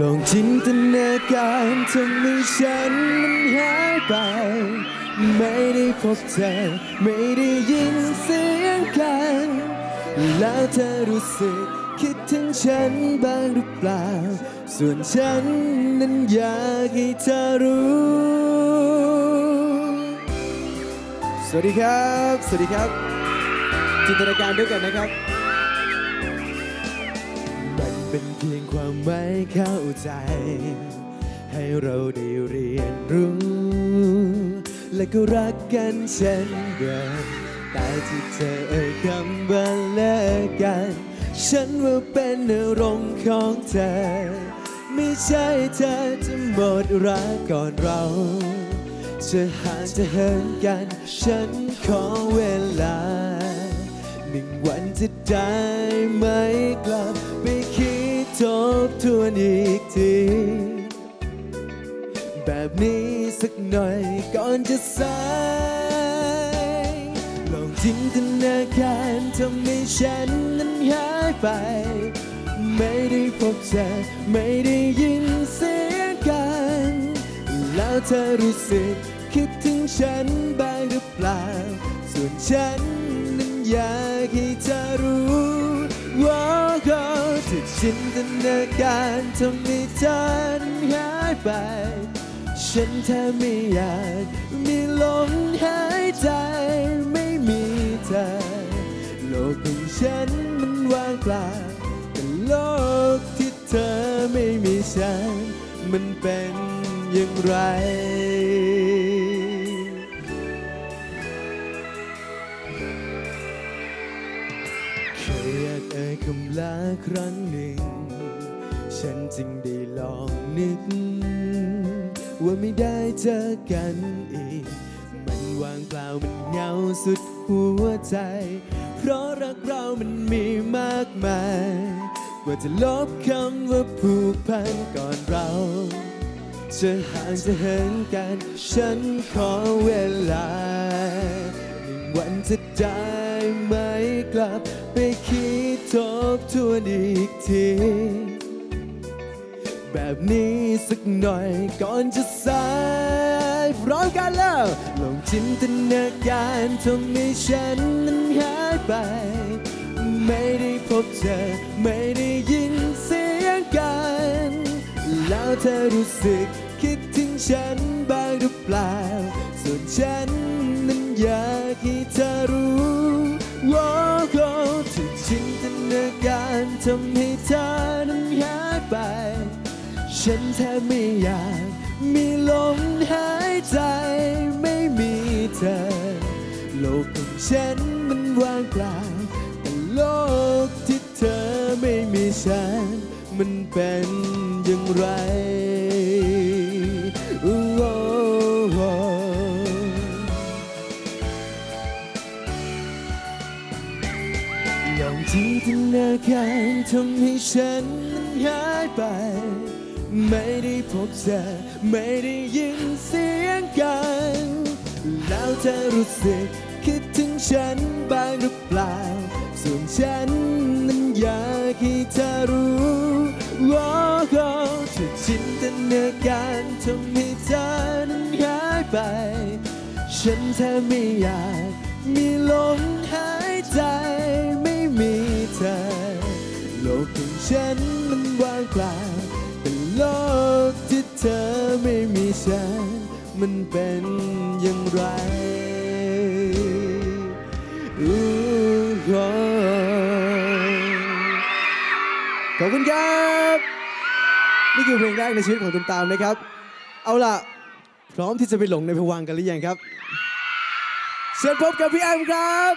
ลองจินตนาการทำให้ฉันมันหายไป ไม่ได้พบเธอไม่ได้ยินเสียงกัน แล้วเธอรู้สึกคิดถึงฉันบ้างหรือเปล่า ส่วนฉันนั้นอยากให้เธอรู้ สวัสดีครับ สวัสดีครับ จินตนาการด้วยกันนะครับ เป็นเพียงความไม่เข้าใจ ให้เราได้เรียนรู้ และก็รักกันเช่นเดิมแต่ที่เธอเอ่ยคำว่าเลิกกัน ฉันว่าเป็นอารมณ์ของเธอ ไม่ใช่เธอจะหมดรักก่อนเราจะห่างจะเหินกัน ฉันขอเวลา หนึ่งวันจะได้ไหมกลับ ทบทวนอีกที แบบนี้สักหน่อยก่อนจะสายลองจินตนาการทำให้ฉันนั้นหายไป ไม่ได้พบเธอไม่ได้ยินเสียงกัน แล้วเธอรู้สึกคิดถึงฉันบ้างหรือเปล่า ส่วนฉันนั้นอยากให้เธอรู้ ว่าก็ที่จินตนาการทำให้เธอนั้นหายไป ฉันแทบไม่อยากมีลมหายใจไม่มีเธอ โลกของฉันมันว่างเปล่าแต่โลกที่เธอไม่มีฉัน มันเป็นอย่างไร เคยอยากเอ่ยคำลาครั้งหนึ่ง ฉันจึงได้ลองนึก ว่าไม่ได้เจอกันอีก มันว่างเปล่ามันเหงาสุดหัวใจ เพราะรักเรามันมีมากมาย กว่าจะลบคำว่าผูกพันก่อนเราจะห่างจะเหินกัน ฉันขอเวลาหนึ่งวันจะได้ไหม กลับไปคิดทบทวนอีกที แบบนี้สักหน่อยก่อนจะสายพร้อมกันแล้วลองจินตนาการทำให้ฉันนั้นหายไป ไม่ได้พบเจอไม่ได้ยินเสียงกัน แล้วเธอรู้สึกคิดถึงฉันบ้างหรือเปล่า ส่วนฉันนั้นอยากให้เธอรู้ ทำให้เธอนั้นหายไป ฉันแทบไม่อยากมีลมหายใจไม่มีเธอ โลกของฉันมันว่างเปล่าแต่โลกที่เธอไม่มีฉัน มันเป็นอย่างไร ลองจินตนาการทำให้ฉันมันหายไป ไม่ได้พบเธอไม่ได้ยินเสียงกัน แล้วเธอรู้สึกคิดถึงฉันบ้างหรือเปล่า ส่วนฉันนั้นอยากให้เธอรู้ว่าก็ที่จินตนาการทำให้เธอนั้นหายไป ฉันแทบไม่อยากมีลมหายใจไม่มี เธอ โลกของฉันมันว่างเปล่าแต่โลกที่เธอไม่มีฉัน มันเป็นอย่างไรอู้หขอบคุณครับ นี่คือเพลงแรกในชีวิตของตุมตามนะครับ เอาล่ะ พร้อมที่จะไปหลงในพวังค์กันหรือยังครับ เชิญพบกับพี่แอมครับ